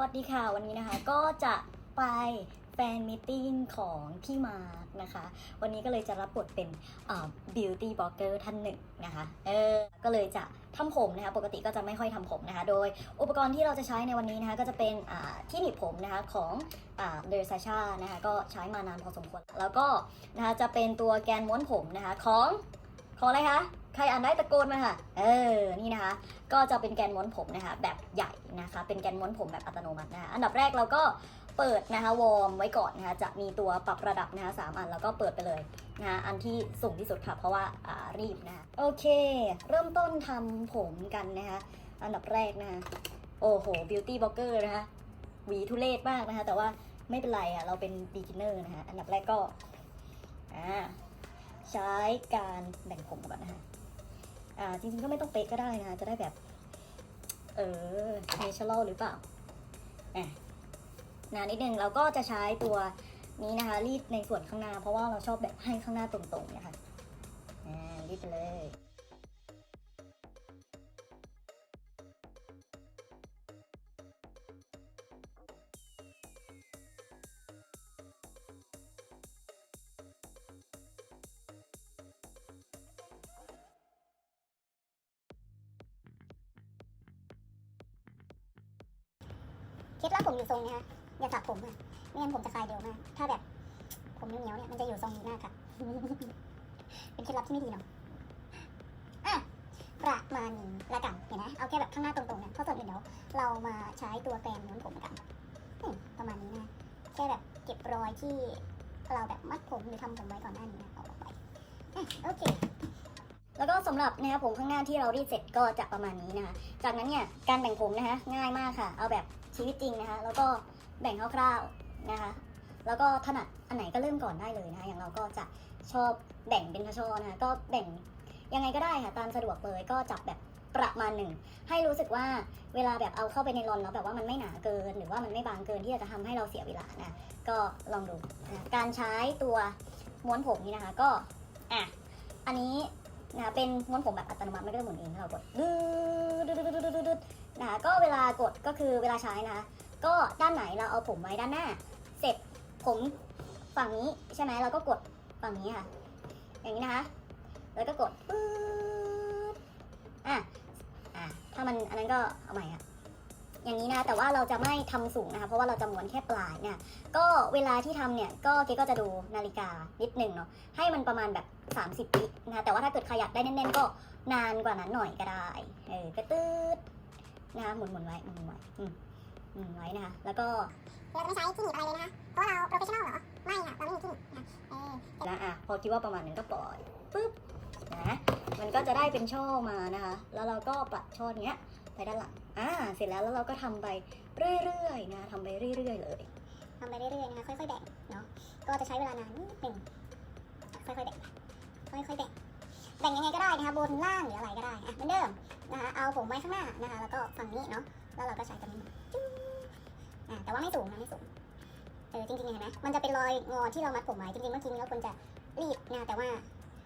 วัสดีค่ะ วันนี้นะคะก็จะไปแฟนมิทติ้งของพี่มาร์กนะคะ วันนี้ก็เลยจะรับบทเป็นบิวตี้บล็อกเกอร์ท่านหนึ่งนะคะ เออ ก็เลยจะทำผมนะคะ ปกติก็จะไม่ค่อยทำผมนะคะ โดยอุปกรณ์ที่เราจะใช้ในวันนี้นะคะ ก็จะเป็นที่หนีบผมนะคะของเดอร์ซาชานะคะ ก็ใช้มานานพอสมควร แล้วก็นะคะจะเป็นตัวแกนม้วนผมนะคะของ ขออะไรคะ ใครอ่านได้ตะโกนมาค่ะ เออ นี่นะคะ ก็จะเป็นแกนม้วนผมนะคะ แบบใหญ่นะคะ เป็นแกนม้วนผมแบบอัตโนมัตินะคะ อันดับแรกเราก็เปิดนะคะวอร์มไว้ก่อนนะคะ จะมีตัวปรับระดับนะคะสามอันแล้วก็เปิดไปเลยนะคะอันที่สูงที่สุดค่ะ เพราะว่าอ่ารีบนะคะ โอเค เริ่มต้นทำผมกันนะคะ อันดับแรกนะคะ โอ้โห บิวตี้บล็อกเกอร์นะคะ หวีทุเรศมากนะคะ แต่ว่าไม่เป็นไรอะ เราเป็น beginner นะคะ อันดับแรกก็ อ่า ใช้การแบ่งผมก่อนนะคะอ่าจริงๆก็ไม่ต้องเป๊ะก็ได้นะจะได้แบบ เออเนเชอรัลหรือเปล่าอะนะนิดนึงเราก็จะใช้ตัวนี้นะคะรีดในส่วนข้างหน้า เพราะว่าเราชอบแบบให้ข้างหน้าตรงๆนี่ค่ะอ่ารีดไปเลย ล็ดลับผมอยู่ทรงเนี้ยฮะอย่าสระผมอะไม่งั้นผมจะคลายเร็วมาก ถ้าแบบ ผมเหนียวๆเนี่ยมันจะอยู่ทรงนี้มากค่ะ เป็นเคล็ดลับที่ไม่ดีเนาะอะประมาณนี้ละกันเห็นไหมเอาแค่แบบข้างหน้าตรงๆเนี่ยเพราะส่วนอื่นเดี๋ยวเรามาใช้ตัวแกรนม้วนผมกันประมาณนี้นะแค่แบบเก็บรอยที่เราแบบมัดผมหรือทำผมไว้ก่อนหน้านี้นะเอาออกไปอะโอเคแล้วก็สำหรับนะคะผมข้างหน้าที่เรารีดเสร็จก็จะประมาณนี้นะคะ จากนั้นเนี่ยการแบ่งผมนะคะง่ายมากค่ะ เอาแบบ ชีวิตจริงนะคะ แล้วก็แบ่งคร่าวๆนะคะ แล้วก็ถนัดอันไหนก็เริ่มก่อนได้เลยนะคะอย่างเราก็จะชอบแบ่งเป็นช่อๆนะคะก็แบ่งยังไงก็ได้ค่ะตามสะดวกเลยก็จับแบบประมาณหนึ่งให้รู้สึกว่าเวลาแบบเอาเข้าไปในรอนแล้วแบบว่ามันไม่หนาเกิน หรือว่ามันไม่บางเกินที่จะทำให้เราเสียเวลานะก็ลองดูนะการใช้ตัวม้วนผมนี่นะคะก็อะอันนี้นะคะเป็นม้วนผมแบบอัตโนมัติไม่ได้หมุนเองเรากดดืดดดดดด นะคะก็เวลากดก็คือเวลาใช้นะคะก็ด้านไหนเราเอาผมไว้ด้านหน้า เสร็จผมฝั่งนี้ใช่ไหมเราก็กดฝั่งนี้ค่ะ อย่างนี้นะคะ แล้วก็กดปึ๊ดอะอะถ้ามันอันนั้นก็เอาใหม่ค่ะอย่างนี้นะแต่ว่าเราจะไม่ทำสูงนะคะเพราะว่าเราจะม้วนแค่ปลายเนี่ยก็เวลาที่ทำเนี่ยก็เก๊ก็จะดูนาฬิกานิดหนึ่งเนาะให้มันประมาณแบบ 30วินะคะแต่ว่าถ้าเกิดใครอยากได้แน่นๆก็นานกว่านั้นหน่อยก็ได้เออกระตืด นะคะหมุนหมุนๆไว้หมุนๆไว้อืมหมุนไว้นะคะ แล้วก็เราจะไม่ใช้ที่หนีบอะไรเลยนะคะเพราะว่าเราโปรเฟชชั่นอลเหรอไม่ค่ะเราไม่มีที่หนีบนะเออนะอะพอคิดว่าประมาณนั้นก็ปล่อยปุ๊บนะมันก็จะได้เป็นช่อมานะคะ แล้วเราก็ปัดช่อเนี้ยไปด้านหลังอ่าเสร็จแล้วแล้วเราก็ทำไปเรื่อยๆนะทำไปเรื่อยๆเลยทำไปเรื่อยๆนะคะค่อยๆแบ่งเนาะก็จะใช้เวลานานนิดหนึ่งค่อยๆแบ่งไปค่อยๆแบ่ง แบ่งยังไงก็ได้นะคะบนล่างหรืออะไรก็ได้อะเหมือนเดิมนะคะเอาผมไว้ข้างหน้านะคะแล้วก็ฝั่งนี้เนาะแล้วเราก็ใช้ตัวนี้จุ๊บอะแต่ว่าไม่สูงนะไม่สูงเออจริงๆเห็นไหมมันจะเป็นรอยงอที่เรามัดผมไว้จริงๆเมื่อกี้นี้เราควรจะรีบนะแต่ว่า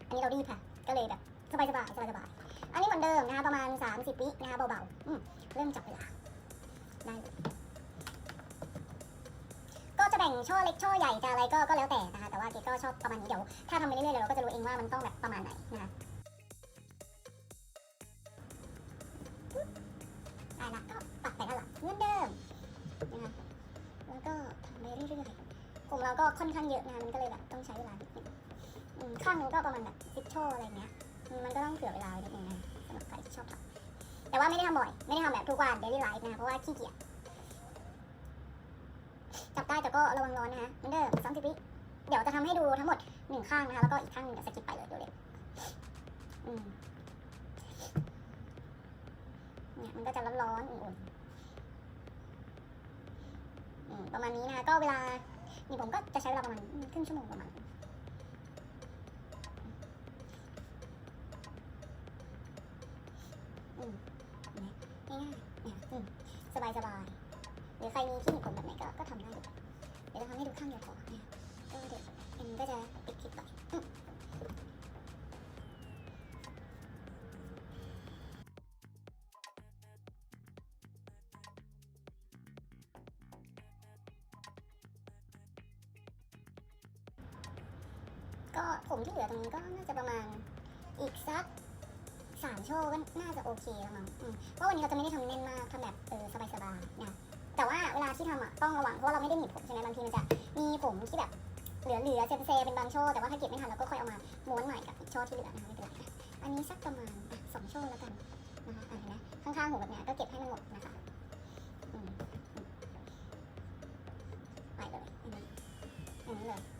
อันนี้เรารีบค่ะ ก็เลยแบบสบายๆสบายๆอันนี้เหมือนเดิมนะคะประมาณ 30วินะคะเบาๆเริ่มจับเวลาได้ก็จะแบ่งช่อเล็กช่อใหญ่จะอะไรก็ก็แล้วแต่นะคะแต่ว่าเกก็ชอบประมาณนี้เดี๋ยวถ้าทำไปเรื่อยๆเดี๋ยวเราก็จะรู้เองว่ามันต้องแบบ ประมาณไหนนะคะได้ละก็ปัดไปด้านหลังเหมือนเดิมนะคะแล้วก็ทำไปเรื่อยๆผมเราก็ค่อนข้างเยอะงานมันก็เลยแบบต้องใช้เวลานิดนึงอืมข้างนึงก็ประมาณแบบสิบช่ออะไรเงี้ยอืมมันก็ต้องเผื่อเวลาไว้นิดนึงนะสำหรับใครที่ชอบทำแต่ว่าไม่ได้ทำบ่อย ไม่ได้ทำแบบทุกวัน daily life นะเพราะว่าขี้เกียจจับได้แต่ก็ระวังร้อนนะคะเหมือนเดิมสามสิบวิเดี๋ยวจะทำให้ดูทั้งหมด หนึ่งข้างนะคะแล้วก็อีกข้างหนึงเดี๋ยวสกิปไปเลยดี๋ยวเลยอืมเนี่ยมันก็จะร้อนๆอุ่นๆประมาณนี้นะคะก็เวลานี่ผมก็จะใช้เวลาประมาณครึ่งชั่วโมงประมาณอืมง่ายๆอืมสบายสบายๆหรือใครมีที่หนีบผมแบบไหนก็ก็ทำได้เดี๋ยวจะทำให้ดูข้างเดียวพอเนี่ยก็เดี๋ยวอันนี้ก็จะ ก็ผมที่เหลือตรงนี้ก็น่าจะประมาณอีกสักสามช่อก็น่าจะโอเคแล้วมั้งเพราะวันนี้เราจะไม่ได้ทำแน่นมากทำแบบเออสบายๆนะแต่ว่าเวลาที่ทำอะต้องระวังเพราะาเราไม่ได้หนีบผมใช่ไหมบางทีมันจะมีผมที่แบบเหลือเหลือเซนเซเป็นบางช่อแต่ว่าถ้าเก็บไม่ทันเราก็ค่อยเอามาม้วนใหม่กับอีกช่อที่เหลือนะคะไม่เป็นไรอันนี้สักประมาณสองช่อแล้วกันนะคะอะเห็นไหมข้างๆหัวแบบเนี้ยก็เก็บให้มันหมดนะคะไปเลยอันนี้อย่างนี้เลย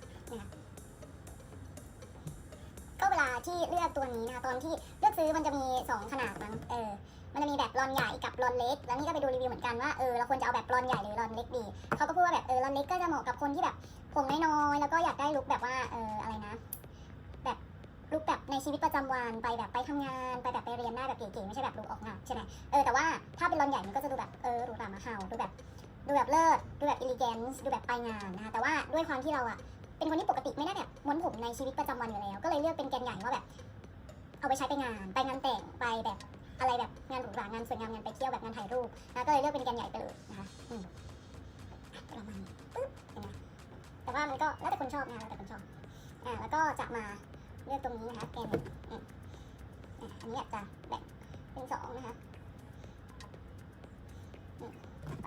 ที่เลือกตัวนี้นะคะตอนที่เลือกซื้อมันจะมีสองขนาดมั้งเออมันจะมีแบบรอนใหญ่กับรอนเล็ก แล้วนี่ก็ไปดูรีวิวเหมือนกันว่าเออเราควรจะเอาแบบรอนใหญ่หรือรอนเล็กดีเขาก็พูดว่าแบบเออรอนเล็กก็จะเหมาะกับคนที่แบบผมน้อยๆแล้วก็อยากได้ลุคแบบว่าเอออะไรนะ แบบลุคแบบในชีวิตประจำวันไปแบบไปทำงานไปแบบไปเรียนได้แบบเก๋ๆไม่ใช่แบบลุคออกงานใช่ไหมเออแต่ว่าถ้าเป็นรอนใหญ่มันก็จะดูแบบเออหรูหรามาเห่าดูแบบดูแบบเลิศดูแบบอิลิเกนซ์ดูแบบไปงานนะคะแต่ว่าด้วยความที่เราอะ เป็นคนที่ปกติไม่ได้แบบม้วนผมในชีวิตประจำวันอยู่แล้ว ก็เลยเลือกเป็นแกนใหญ่ว่าแบบ เอาไปใช้ไปงาน ไปงานแต่งไปแบบอะไรแบบงานหรูหรางานสวยงามงานไปเที่ยวแบบงานถ่ายรูปนะก็เลยเลือกเป็นแกนใหญ่ไปเลยนะคะอืมประมาณนี้ปึ๊บเห็นไหมแต่ว่ามันก็แล้วแต่คนชอบนะคะแล้วแต่คนชอบอ่าแล้วก็จะมาเลือกตรงนี้นะคะแกนอืมอะอันนี้อาจจะแบ่งเป็นสองนะคะอืมไป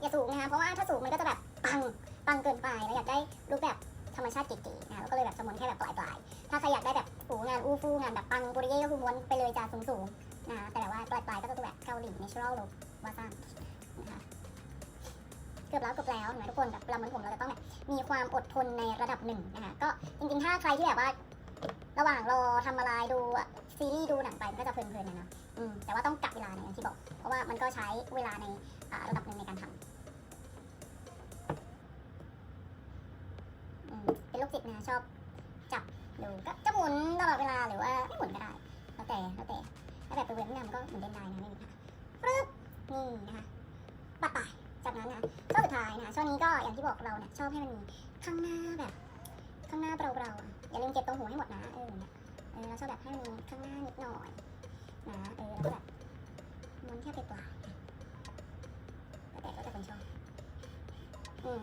อย่าสูงนะคะเพราะว่าถ้าสูงมันก็จะแบบปังปังเกินไปแล้วอยากได้รูปแบบธรรมชาติเก๋ๆนะแล้วก็เลยแบบจะม้วนแค่แบบปลายๆถ้าใครอยากได้แบบโหงานอู้ฟู่งานแบบปังปุริเย่ก็คือม้วนไปเลยจ้าสูงๆนะแต่ว่าปลายๆก็จะดูแบบเกาหลี natural look ว่าสั้นนะคะเกือบแล้วเกือบแล้วนะทุกคนแบบเราเหมือนผมเราจะต้องแบบมีความอดทนในระดับหนึ่งนะคะก็จริงๆถ้าใครที่แบบว่าระหว่างรอทำอะไรดูซีรีส์ดูหนังไปมันก็จะเพลินๆนะเนาะแต่ว่าต้องกะเวลาในอย่างที่บอก เพราะว่ามันก็ใช้เวลาใน ระดับหนึ่งในการทำเป็นโรคจิตนะชอบจับดูก็จะหมุนตลอดเวลาหรือว่าไม่หมุนก็ได้แล้วแต่แล้วแต่ถ้าแบบไปเว้นเนี่ยมันก็หมุนเล่นได้นะไม่มีปัญหาปึ๊บนี่นะคะปัดไปจากนั้นนะช่วงสุดท้ายนะช่วงนี้ก็อย่างที่บอกเราเนี่ยชอบให้มันมีข้างหน้าแบบ ข้างหน้าเบาๆอะอย่าลืมเก็บตรงหูให้หมดนะเออเนี่ยเออเราชอบแบบให้มันมีข้างหน้านิดหน่อยนะเออแล้วก็แบบม้วนแค่ไปปลาย ๆแล้วแต่ก็จะเป็นชอบอืม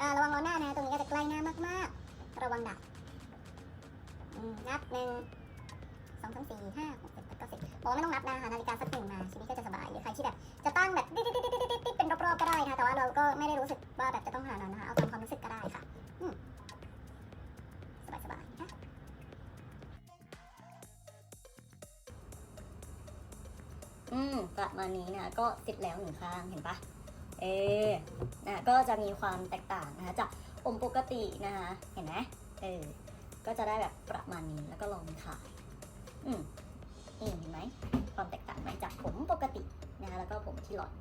อ่าระวังล้อหน้านะ ตรงนี้ก็จะใกล้หน้ามากๆ ระวังดับอืมนับหนึ่งสองสามสี่ห้าหกเจ็ดแปดเก้าสิบบอกไม่ต้องนับนะคะนาฬิกาสักหนึ่งมาชีวิตก็จะสบายหรือใครที่แบบจะตั้งแบบติ๊ดติ๊ดติ๊ดติ๊ดติ๊ดติ๊ดเป็นรอบๆก็ได้นะคะแต่ว่าเราก็ไม่ได้รู้สึกว่าแบบจะต้องหานั้นนะคะเอาตามความรู้สึกก็ได้ค่ะ อืมประมาณนี้นะก็เสร็จแล้วหนึ่งข้างเห็นปะเออนะก็จะมีความแตกต่างนะคะจากผมปกตินะคะเห็นไหมเออก็จะได้แบบประมาณนี้แล้วก็ลองขายอืมนี่เห็นไหมความแตกต่างไหมจากผมปกตินะคะแล้วก็ผมที่หลอด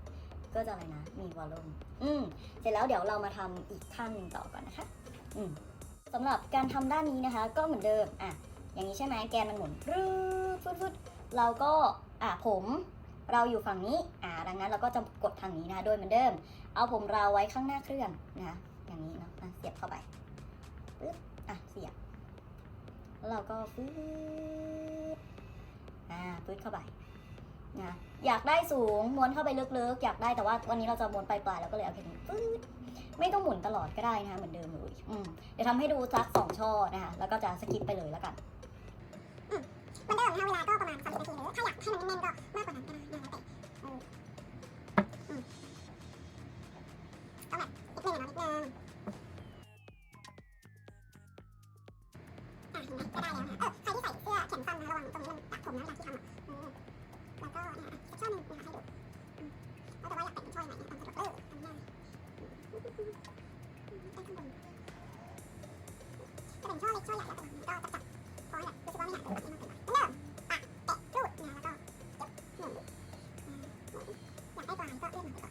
ก็จะอะไรนะมีวอลลุ่มอืมเสร็จแล้วเดี๋ยวเรามาทำอีกขั้นหนึ่งต่อก่อนนะคะอืมสำหรับการทำด้านนี้นะคะ ก็เหมือนเดิมอะอย่างนี้ใช่ไหมแกนมันหมุนรืดฟึดฟึดเราก็อะผม เราอยู่ฝั่งนี้ อ่า ดังนั้นเราก็จะกดทางนี้นะ โดยเหมือนเดิม เอาผมเราไว้ข้างหน้าเครื่องนะอย่างนี้เนาะะเสียบเข้าไปปึ๊บ อะ เสียบ แล้วเราก็ปึ๊บ อ่า ปึ๊บเข้าไปนะอยากได้สูงม้วนเข้าไปลึกๆ อยากได้แต่ว่าวันนี้เราจะม้วนปลายๆเราก็เลยเอาแค่นี้ปึ๊บไม่ต้องหมุนตลอดก็ได้นะคะเหมือนเดิมเลยอืมเดี๋ยวทำให้ดูสักสองช่อนะคะแล้วก็จะสกิปไปเลยแล้วกันเหมือนเดิมนะคะเวลาก็ประมาณ30นาทีหรือถ้าอยากให้มันแน่นๆก็มากกว่านั้น 이거 이거 이거 이거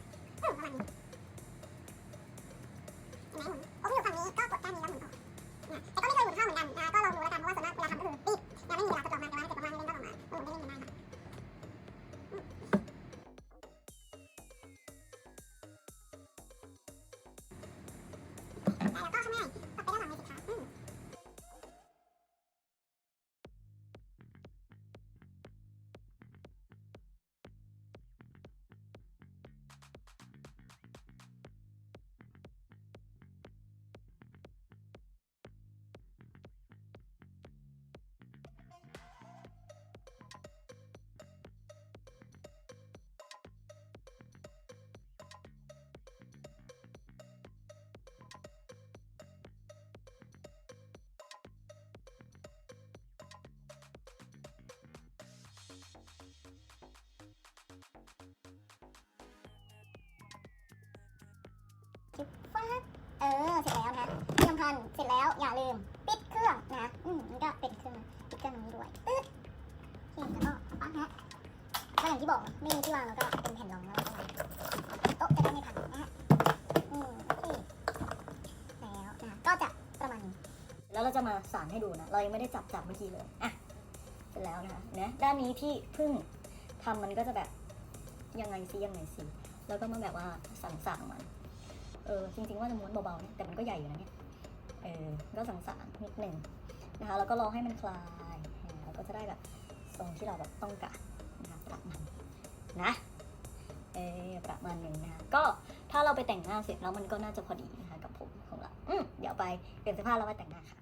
เออ เสร็จแล้วนะที่สำคัญเสร็จแล้วอย่าลืม ปิดเครื่องนะอืมมันก็เป็นเครื่องปิดเครื่องตรงนี้ด้วยตึ๊ดนี่แล้วก็ปั๊บนะก็อย่างที่บอกไม่มีที่วางแล้วก็เป็นแผ่นรองแล้วก็วางโต๊ะจะได้ไม่พังนะฮะอืมโอเคแล้วนะก็จะประมาณนี้แล้วเราจะมาสานให้ดูนะ เรายังไม่ได้จับจับเมื่อกี้เลยอะเสร็จแล้วนะคะนะด้านนี้ที่เพิ่งทำมันก็จะแบบยังไงสิยังไงสิแล้วก็มาแบบว่าสั่งสั่งๆมัน เออจริงๆว่าจะม้วนเบาๆนะแต่มันก็ใหญ่อยู่นะเนี่ยเออก็สั่งสั่งๆนิดหนึ่งนะคะแล้วก็รอให้มันคลายอ่าแล้วก็จะได้แบบทรงที่เราแบบต้องการนะคะประมาณนะเออประมาณหนึ่งนะคะก็ถ้าเราไปแต่งหน้าเสร็จแล้วมันก็น่าจะพอดีนะคะกับผมของเราอืมเดี๋ยวไปเปลี่ยนเสื้อผ้าแล้วไปแต่งหน้าค่ะ